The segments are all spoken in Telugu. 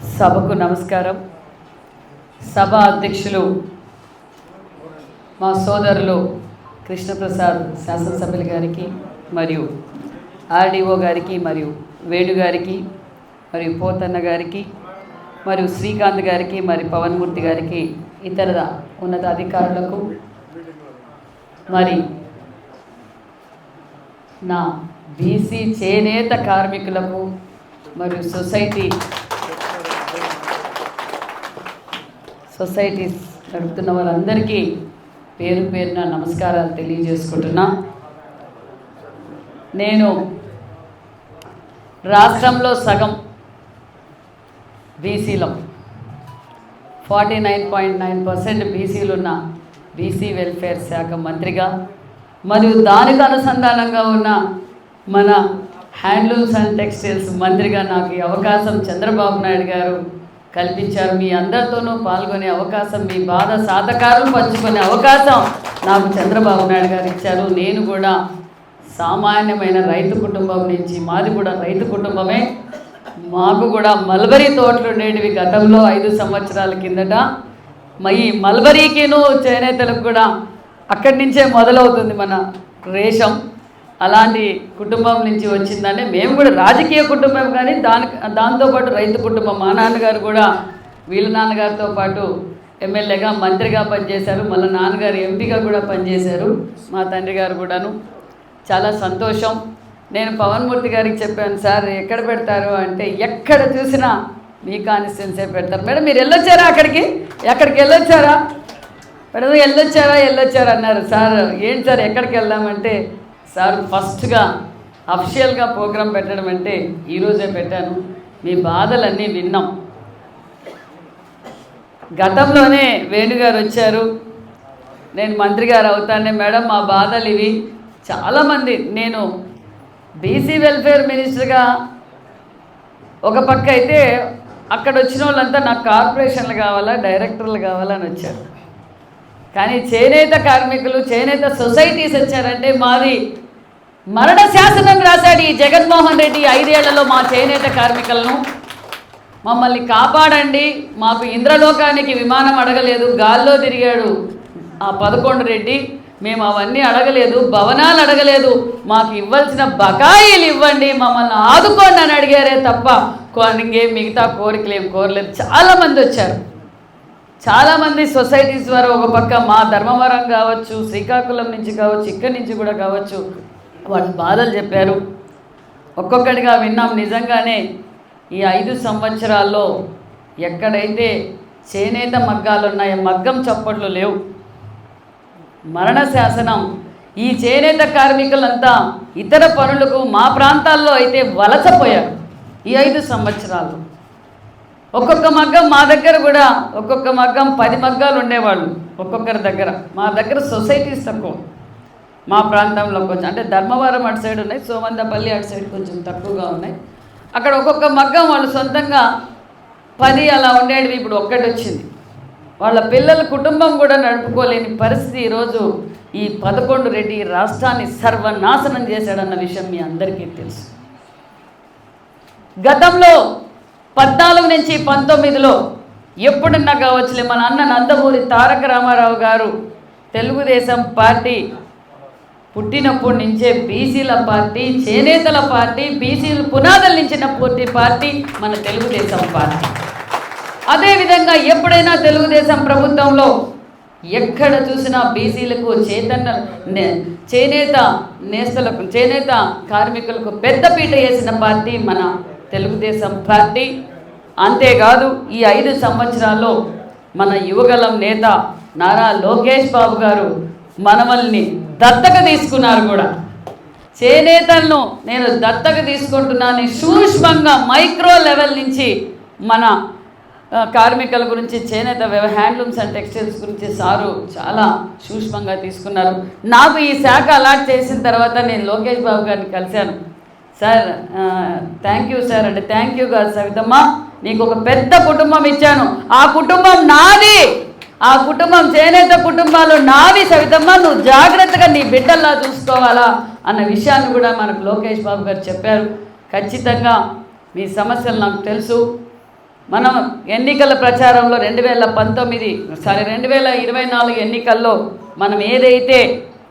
సభకు నమస్కారం. సభ అధ్యక్షులు మా సోదరులు కృష్ణప్రసాద్ శాసనసభ్యులు గారికి మరియు ఆర్డీఓ గారికి మరియు వేణు గారికి మరియు పోతన్న గారికి మరియు శ్రీకాంత్ గారికి మరి పవన్మూర్తి గారికి ఇతర ఉన్నత అధికారులకు మరి నా బీసీ చేనేత కార్మికులకు మరియు సొసైటీ సొసైటీస్ నడుపుతున్న వాళ్ళందరికీ పేరు పేరున నమస్కారాలు తెలియజేసుకుంటున్నా. నేను రాష్ట్రంలో సగం బీసీలం. Forty nine point nine percent బీసీలు ఉన్న బీసీ వెల్ఫేర్ శాఖ మంత్రిగా మరియు దానికి అనుసంధానంగా ఉన్న మన హ్యాండ్లూమ్స్ అండ్ టెక్స్టైల్స్ మంత్రిగా నాకు ఈ అవకాశం చంద్రబాబు నాయుడు గారు కల్పించారు మీ అందరితోనూ పాల్గొనే అవకాశం మీ బాధ సాధకారులు పంచుకునే అవకాశం నాకు చంద్రబాబు నాయుడు గారు ఇచ్చారు. నేను కూడా సామాన్యమైన రైతు కుటుంబం నుంచి మాది కూడా రైతు కుటుంబమే. మాకు కూడా మల్బరీ తోటలు ఉండేటివి గతంలో ఐదు సంవత్సరాల కిందట. మా ఈ మల్బరీకిను చేనేతలకు కూడా అక్కడి నుంచే మొదలవుతుంది మన రేషం. అలాంటి కుటుంబం నుంచి వచ్చిందని మేము కూడా రాజకీయ కుటుంబం కానీ దాని దాంతోపాటు రైతు కుటుంబం. మా నాన్నగారు కూడా వీళ్ళ నాన్నగారితో పాటు ఎమ్మెల్యేగా మంత్రిగా పనిచేశారు. మళ్ళీ నాన్నగారు ఎంపీగా కూడా పనిచేశారు. మా తండ్రి గారు కూడాను. చాలా సంతోషం. నేను పవన్మూర్తి గారికి చెప్పాను సార్ ఎక్కడ పెడతారు అంటే ఎక్కడ చూసినా మీ కాన్స్టిట్యున్సీ పెడతారు. మేడం మీరు వెళ్ళొచ్చారా అక్కడికి? ఎక్కడికి వెళ్ళొచ్చారా? మేడం వెళ్ళొచ్చారా వెళ్ళొచ్చారా? అన్నారు. సార్ ఏంటి సార్ ఎక్కడికి వెళ్దామంటే సార్ ఫస్ట్గా అఫిషియల్గా ప్రోగ్రాం పెట్టడం అంటే ఈరోజే పెట్టాను. మీ బాధలన్నీ విన్నాం. గతంలోనే వేణుగారు వచ్చారు. నేను మంత్రి గారు అవుతానే. మేడం మా బాధలు ఇవి. చాలామంది నేను బీసీ వెల్ఫేర్ మినిస్టర్గా ఒక పక్క అయితే అక్కడ వచ్చిన వాళ్ళంతా నాకు కార్పొరేషన్లు కావాలా డైరెక్టర్లు కావాలని వచ్చారు. కానీ చేనేత కార్మికులు చేనేత సొసైటీస్ వచ్చారంటే మాది మరణ శాసనం రాశాడు ఈ జగన్మోహన్ రెడ్డి ఐదేళ్ళలో మా చేనేత కార్మికులను. మమ్మల్ని కాపాడండి. మాకు ఇంద్రలోకానికి విమానం అడగలేదు. గాల్లో తిరిగాడు ఆ పదకొండు రెడ్డి. మేము అవన్నీ అడగలేదు. భవనాలు అడగలేదు. మాకు ఇవ్వాల్సిన బకాయిలు ఇవ్వండి. మమ్మల్ని ఆదుకోండి అని అడిగారే తప్ప కో- ఇంకేం మిగతా కోరికలు ఏం కోరలేదు. చాలామంది వచ్చారు. చాలామంది సొసైటీస్ ద్వారా ఒక పక్క మా ధర్మవరం కావచ్చు శ్రీకాకుళం నుంచి కావచ్చు ఇక్కడి నుంచి కూడా కావచ్చు. వాళ్ళ బాధలు చెప్పారు. ఒక్కొక్కటిగా విన్నాం నిజంగానే ఈ ఐదు సంవత్సరాల్లో ఎక్కడైతే చేనేత మగ్గాలు ఉన్నాయో మగ్గం చప్పట్లు లేవు. మరణ శాసనం ఈ చేనేత కార్మికులంతా ఇతర పనులకు మా ప్రాంతాల్లో అయితే వలసపోయారు ఈ ఐదు సంవత్సరాలు ఒక్కొక్క మగ్గం మా దగ్గర కూడా ఒక్కొక్క మగ్గం పది మగ్గాలు ఉండేవాళ్ళు ఒక్కొక్కరి దగ్గర. మా దగ్గర సొసైటీస్ తక్కువ. మా ప్రాంతంలో కొంచెం అంటే ధర్మవరం అటు సైడ్ ఉన్నాయి సోమందపల్లి అటు సైడ్ కొంచెం తక్కువగా ఉన్నాయి. అక్కడ ఒక్కొక్క మగ్గం వాళ్ళు సొంతంగా పది అలా ఉండేటివి ఇప్పుడు ఒక్కటి వచ్చింది. వాళ్ళ పిల్లల కుటుంబం కూడా నడుపుకోలేని పరిస్థితి ఈరోజు ఈ పదకొండు రెడ్డి రాష్ట్రాన్ని సర్వనాశనం చేశాడన్న విషయం మీ అందరికీ తెలుసు. గతంలో పద్నాలుగు నుంచి పంతొమ్మిదిలో ఎప్పుడన్నా కావచ్చులే మన అన్న నందమూరి తారక రామారావు గారు తెలుగుదేశం పార్టీ పుట్టినప్పటి నుంచే బీసీల పార్టీ చేనేతల పార్టీ బీసీలు పునాదులు నించిన పూర్తి పార్టీ మన తెలుగుదేశం పార్టీ. అదేవిధంగా ఎప్పుడైనా తెలుగుదేశం ప్రభుత్వంలో ఎక్కడ చూసినా బీసీలకు చేతన్న చేనేత నేస్తలకు చేనేత కార్మికులకు పెద్దపీట వేసిన పార్టీ మన తెలుగుదేశం పార్టీ. అంతేకాదు ఈ ఐదు సంవత్సరాల్లో మన యువగలం నేత నారా లోకేష్ బాబు గారు మనమల్ని దత్తక తీసుకున్నారు కూడా. చేనేతలను నేను దత్తక తీసుకుంటున్నాను. సూక్ష్మంగా మైక్రో లెవెల్ నుంచి మన కార్మికుల గురించి చేనేత హ్యాండ్లూమ్స్ అండ్ టెక్స్టైల్స్ గురించి సారు చాలా సూక్ష్మంగా తీసుకున్నారు. నాకు ఈ శాఖ అలాట్ చేసిన తర్వాత నేను లోకేష్ బాబు గారిని కలిశాను. సార్ థ్యాంక్ యూ సార్ అంటే థ్యాంక్ యూ కాదు సవితమ్మ. నీకు ఒక పెద్ద కుటుంబం ఇచ్చాను. ఆ కుటుంబం నాది! ఆ కుటుంబం చేనేత కుటుంబాలు నావి సవితమ్మ నువ్వు జాగ్రత్తగా నీ బిడ్డల్లా చూసుకోవాలా అన్న విషయాన్ని కూడా మనకు లోకేష్ బాబు గారు చెప్పారు. ఖచ్చితంగా మీ సమస్యలు నాకు తెలుసు. మనం ఎన్నికల ప్రచారంలో రెండు వేల పంతొమ్మిది సారీ రెండు వేల ఇరవై నాలుగు ఎన్నికల్లో మనం ఏదైతే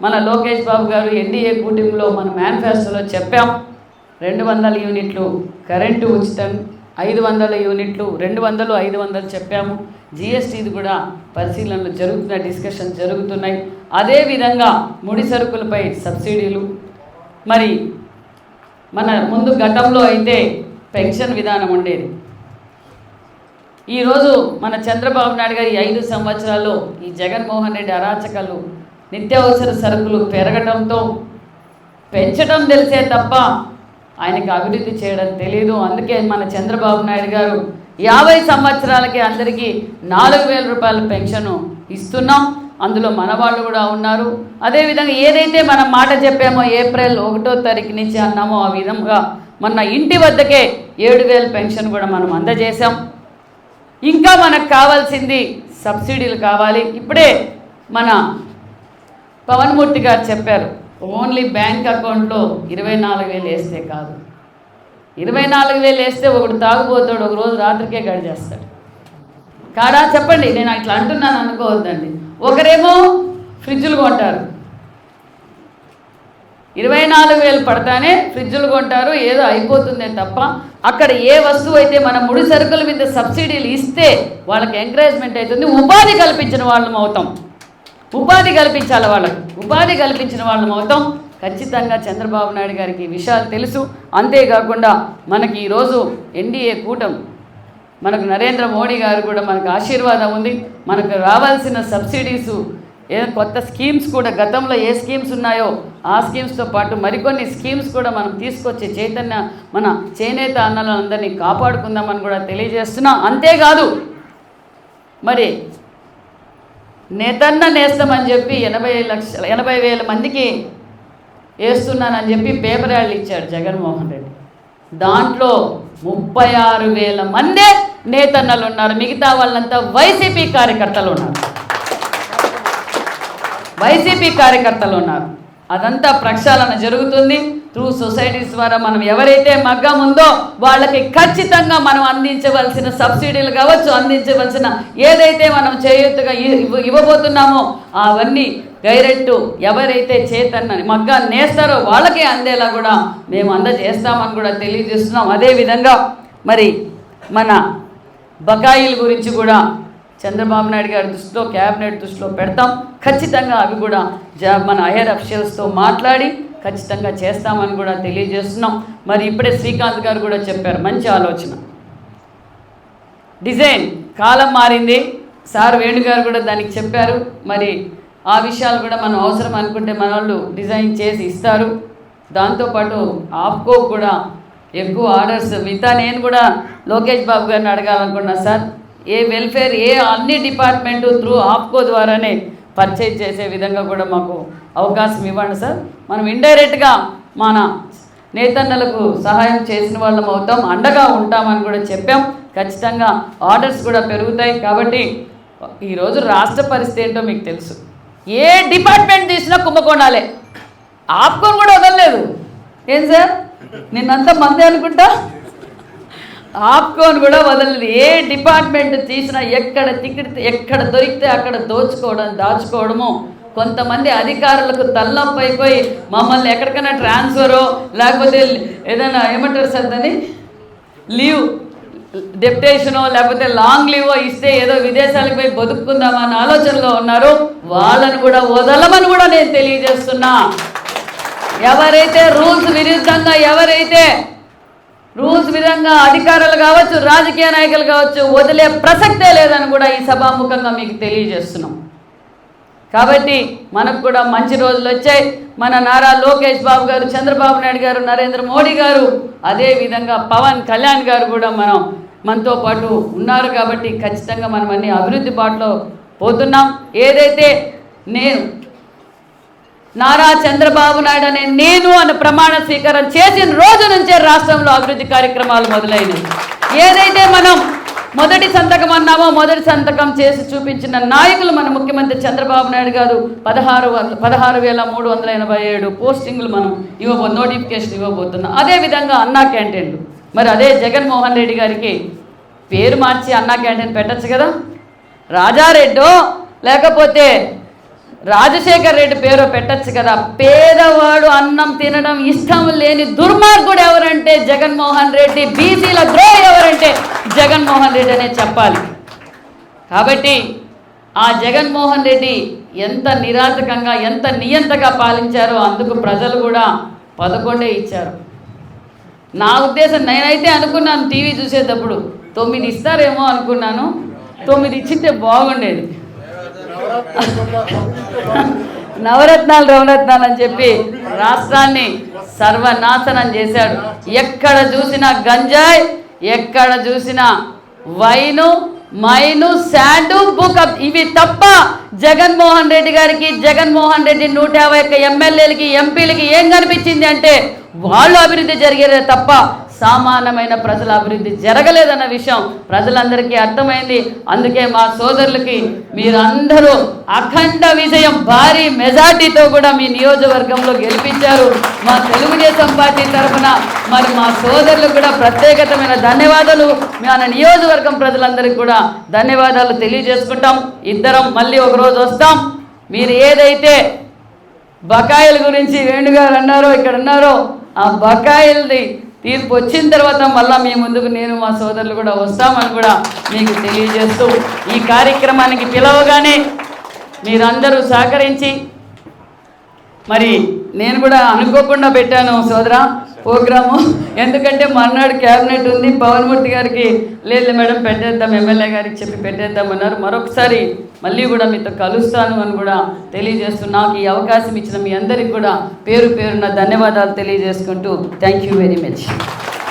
మన లోకేష్ బాబు గారు ఎన్డీఏ కూటమిలో మన మేనిఫెస్టోలో చెప్పాం రెండు వందల యూనిట్లు కరెంటు ఉచితం ఐదు వందల యూనిట్లు రెండు వందలు ఐదు వందలు చెప్పాము. జిఎస్టీది కూడా పరిశీలనలు జరుగుతున్న డిస్కషన్ జరుగుతున్నాయి. అదేవిధంగా ముడి సరుకులపై సబ్సిడీలు. మరి మన ముందు గతంలో అయితే పెన్షన్ విధానం ఉండేది. ఈరోజు మన చంద్రబాబు నాయుడు గారి ఐదు సంవత్సరాల్లో ఈ జగన్మోహన్ రెడ్డి అరాచకాలు నిత్యావసర సరుకులు పెరగడంతో పెంచడం తెలిసే తప్ప ఆయనకి అభివృద్ధి చేయడం తెలియదు అందుకే మన చంద్రబాబు నాయుడు గారు యాభై సంవత్సరాలకి అందరికీ నాలుగు వేల రూపాయల పెన్షన్ ఇస్తున్నాం. అందులో మన వాళ్ళు కూడా ఉన్నారు. అదేవిధంగా ఏదైతే మనం మాట చెప్పామో ఏప్రిల్ ఒకటో తారీఖు నుంచి అన్నామో ఆ విధంగా మన ఇంటి వద్దకే ఏడు వేల పెన్షన్ కూడా మనం అందజేశాం. ఇంకా మనకు కావాల్సింది సబ్సిడీలు కావాలి. ఇప్పుడే మన పవన్మూర్తి గారు చెప్పారు. ఓన్లీ బ్యాంక్ అకౌంట్లో ఇరవై నాలుగు వేలు వేస్తే కాదు. ఇరవై నాలుగు వేలు వేస్తే ఒకడు తాగుపోతాడు ఒక రోజు రాత్రికే గడిచేస్తాడు కాడా చెప్పండి నేను అట్లా అంటున్నాను అనుకోవద్దండి. ఒకరేమో ఫ్రిడ్జులు కొంటారు. ఇరవై నాలుగు వేలు పడతానే ఫ్రిడ్జులు కొంటారు ఏదో అయిపోతుందే తప్ప అక్కడ ఏ వస్తువు అయితే మన ముడి సరుకుల మీద సబ్సిడీలు ఇస్తే వాళ్ళకి ఎంకరేజ్మెంట్ అవుతుంది ఉపాధి కల్పించిన వాళ్ళం అవుతాం. ఉపాధి కల్పించాలి వాళ్ళకి. ఉపాధి కల్పించిన వాళ్ళం అవుతాం ఖచ్చితంగా చంద్రబాబు నాయుడు గారికి విషయాలు తెలుసు. అంతేకాకుండా మనకి ఈరోజు ఎన్డీఏ కూటమి మనకు నరేంద్ర మోడీ గారు కూడా మనకు ఆశీర్వాదం ఉంది. మనకు రావాల్సిన సబ్సిడీసు ఏ కొత్త స్కీమ్స్ కూడా గతంలో ఏ స్కీమ్స్ ఉన్నాయో ఆ స్కీమ్స్తో పాటు మరికొన్ని స్కీమ్స్ కూడా మనం తీసుకొచ్చే చైతన్య మన చేనేత అన్నలందరినీ కాపాడుకుందామని కూడా తెలియజేస్తున్నాం. అంతేకాదు మరి నేతన్న నేస్తామని చెప్పి ఎనభై లక్షల ఎనభై వేల మందికి వేస్తున్నానని చెప్పి పేపర్ యాడ్లు ఇచ్చాడు జగన్మోహన్ రెడ్డి. దాంట్లో ముప్పై ఆరు వేల మందే నేతన్నలు ఉన్నారు. మిగతా వాళ్ళంతా వైసీపీ కార్యకర్తలు ఉన్నారు. వైసీపీ కార్యకర్తలు ఉన్నారు. అదంతా ప్రక్షాళన జరుగుతుంది. త్రూ సొసైటీస్ ద్వారా మనం ఎవరైతే మగ్గం ఉందో వాళ్ళకి ఖచ్చితంగా మనం అందించవలసిన సబ్సిడీలు కావచ్చు అందించవలసిన ఏదైతే మనం చేయూతగా ఇవ్వబోతున్నామో అవన్నీ డైరెక్ట్ ఎవరైతే చేతన్న మగ్గా నేస్తారో వాళ్ళకే అందేలా కూడా మేము అందజేస్తామని కూడా తెలియజేస్తున్నాం. అదేవిధంగా మరి మన బకాయిల గురించి కూడా చంద్రబాబు నాయుడు గారి దృష్టిలో క్యాబినెట్ దృష్టిలో పెడతాం. ఖచ్చితంగా అవి కూడా జ మన హైయర్ అఫీషియల్స్తో మాట్లాడి ఖచ్చితంగా చేస్తామని కూడా తెలియజేస్తున్నాం. మరి ఇప్పుడే శ్రీకాంత్ గారు కూడా చెప్పారు. మంచి ఆలోచన. డిజైన్. కాలం మారింది. సార్ వేణుగారు కూడా దానికి చెప్పారు. మరి ఆ విషయాలు కూడా మనం అవసరం అనుకుంటే మన వాళ్ళు డిజైన్ చేసి ఇస్తారు. దాంతోపాటు ఆప్కో కూడా ఎక్కువ ఆర్డర్స్ మిగతా నేను కూడా లోకేష్ బాబు గారిని అడగాలనుకున్నా సార్. ఏ వెల్ఫేర్ ఏ అన్ని డిపార్ట్మెంటు త్రూ ఆప్కో ద్వారానే పర్చేజ్ చేసే విధంగా కూడా మాకు అవకాశం ఇవ్వండి సార్. మనం ఇండైరెక్ట్గా మన నేతన్నలకు సహాయం చేసిన వాళ్ళం అవుతాం అండగా ఉంటామని కూడా చెప్పాం. ఖచ్చితంగా ఆర్డర్స్ కూడా పెరుగుతాయి కాబట్టి ఈరోజు రాష్ట్ర పరిస్థితి ఏంటో మీకు తెలుసు. ఏ డిపార్ట్మెంట్ తీసినా కుంభకోణాలే. ఆపుకొని కూడా వదలలేదు. ఏం సార్? నిన్నంతా మందే అనుకుంటా? ఆప్కోన్ కూడా వదలలేదు. ఏ డిపార్ట్మెంట్ తీసినా ఎక్కడ టికెట్ ఎక్కడ దొరికితే అక్కడ దోచుకోవడం దాచుకోవడము. కొంతమంది అధికారులకు తలనొప్పి అయిపోయి మమ్మల్ని ఎక్కడికైనా ట్రాన్స్ఫరో లేకపోతే ఏదైనా ఏమంటారు సార్ దాన్ని? లీవ్ డెప్యుటేషనో లేకపోతే లాంగ్ లీవో ఇస్తే ఏదో విదేశాలకు పోయి బతుక్కుందామన్న ఆలోచనలో ఉన్నారు వాళ్ళని కూడా వదలమని కూడా నేను తెలియజేస్తున్నా. ఎవరైతే రూల్స్ విరుద్ధంగా ఎవరైతే రూల్స్ విధంగా అధికారులు కావచ్చు రాజకీయ నాయకులు కావచ్చు వదిలే ప్రసక్తే లేదని కూడా ఈ సభాముఖంగా మీకు తెలియజేస్తున్నాం. కాబట్టి మనకు కూడా మంచి రోజులు వచ్చాయి. మన నారా లోకేష్ బాబు గారు చంద్రబాబు నాయుడు గారు నరేంద్ర మోడీ గారు అదే విధంగా పవన్ కళ్యాణ్ గారు కూడా మనం మనతో పాటు ఉన్నారు కాబట్టి ఖచ్చితంగా మనం అన్ని అభివృద్ధి బాటలో పోతున్నాం. ఏదైతే నేను నారా చంద్రబాబు నాయుడు అనే నేను అనే ప్రమాణ స్వీకారం చేసిన రోజు నుంచే రాష్ట్రంలో అభివృద్ధి కార్యక్రమాలు మొదలైనవి. ఏదైతే మనం మొదటి సంతకం అన్నామో మొదటి సంతకం చేసి చూపించిన నాయకులు మన ముఖ్యమంత్రి చంద్రబాబు నాయుడు గారు పదహారు వంద పదహారు వేల మూడు వందల ఎనభై ఏడు పోస్టింగ్లు మనం ఇవ్వబో నోటిఫికేషన్ ఇవ్వబోతున్నాం. అదేవిధంగా అన్నా క్యాంటీన్లు. మరి అదే జగన్మోహన్ రెడ్డి గారికి పేరు మార్చి అన్నా క్యాంటీన్ పెట్టచ్చు కదా? రాజారెడ్డో లేకపోతే రాజశేఖర్ రెడ్డి పేరు పెట్టచ్చు కదా. పేదవాడు అన్నం తినడం ఇష్టం లేని దుర్మార్గుడు ఎవరంటే జగన్మోహన్ రెడ్డి బీసీల ద్రోహి ఎవరంటే జగన్మోహన్ రెడ్డి అనే చెప్పాలి. కాబట్టి ఆ జగన్మోహన్ రెడ్డి ఎంత నిరాశకంగా ఎంత నియంతగా పాలించారో అందుకు ప్రజలు కూడా పదకొండే ఇచ్చారు. నా ఉద్దేశం నేనైతే అనుకున్నాను టీవీ చూసేటప్పుడు తొమ్మిది ఇస్తారేమో అనుకున్నాను. తొమ్మిది ఇచ్చింటే బాగుండేది. నవరత్నాలు రవరత్నాలు అని చెప్పి రాష్ట్రాన్ని సర్వనాశనం చేశాడు. ఎక్కడ చూసినా గంజాయ్ ఎక్కడ చూసినా వైను మైను శాండు బుకప్ ఇవి తప్ప జగన్మోహన్ రెడ్డి గారికి జగన్మోహన్ రెడ్డి నూట యాభై ఒక్క ఎమ్మెల్యేలకి ఎంపీలకి ఏం కనిపించింది అంటే వాళ్ళు అభివృద్ధి జరిగేదే తప్ప సామాన్యమైన ప్రజల అభివృద్ధి జరగలేదన్న విషయం ప్రజలందరికీ అర్థమైంది. అందుకే మా సోదరులకి మీరందరూ అఖండ విజయం భారీ మెజార్టీతో కూడా మీ నియోజకవర్గంలో గెలిపించారు. మా తెలుగుదేశం పార్టీ తరఫున మరి మా సోదరులకు కూడా ప్రత్యేకతమైన ధన్యవాదాలు. మన నియోజకవర్గం ప్రజలందరికీ కూడా ధన్యవాదాలు తెలియజేసుకుంటాం. ఇద్దరం మళ్ళీ ఒకరోజు వస్తాం. మీరు ఏదైతే బకాయిల గురించి వేణుగారు అన్నారో ఇక్కడ ఉన్నారో ఆ బకాయిల్ది తీర్పు వచ్చిన తర్వాత మళ్ళీ మీ ముందుకు నేను మా సోదరులు కూడా వస్తామని కూడా మీకు తెలియజేస్తూ ఈ కార్యక్రమానికి పిలవగానే మీరందరూ సహకరించి మరి నేను కూడా అనుకోకుండా పెట్టాను సోదరా ప్రోగ్రాము. ఎందుకంటే మర్నాడు క్యాబినెట్ ఉంది పవన్మూర్తి గారికి లేదు మేడం పెట్టేద్దాం ఎమ్మెల్యే గారికి చెప్పి పెట్టేద్దాం అన్నారు మరొకసారి మళ్ళీ కూడా మీతో కలుస్తాను అని కూడా తెలియజేస్తూ నాకు ఈ అవకాశం ఇచ్చిన మీ అందరికి కూడా పేరు పేరున ధన్యవాదాలు తెలియజేసుకుంటూ థ్యాంక్ యూ వెరీ మచ్.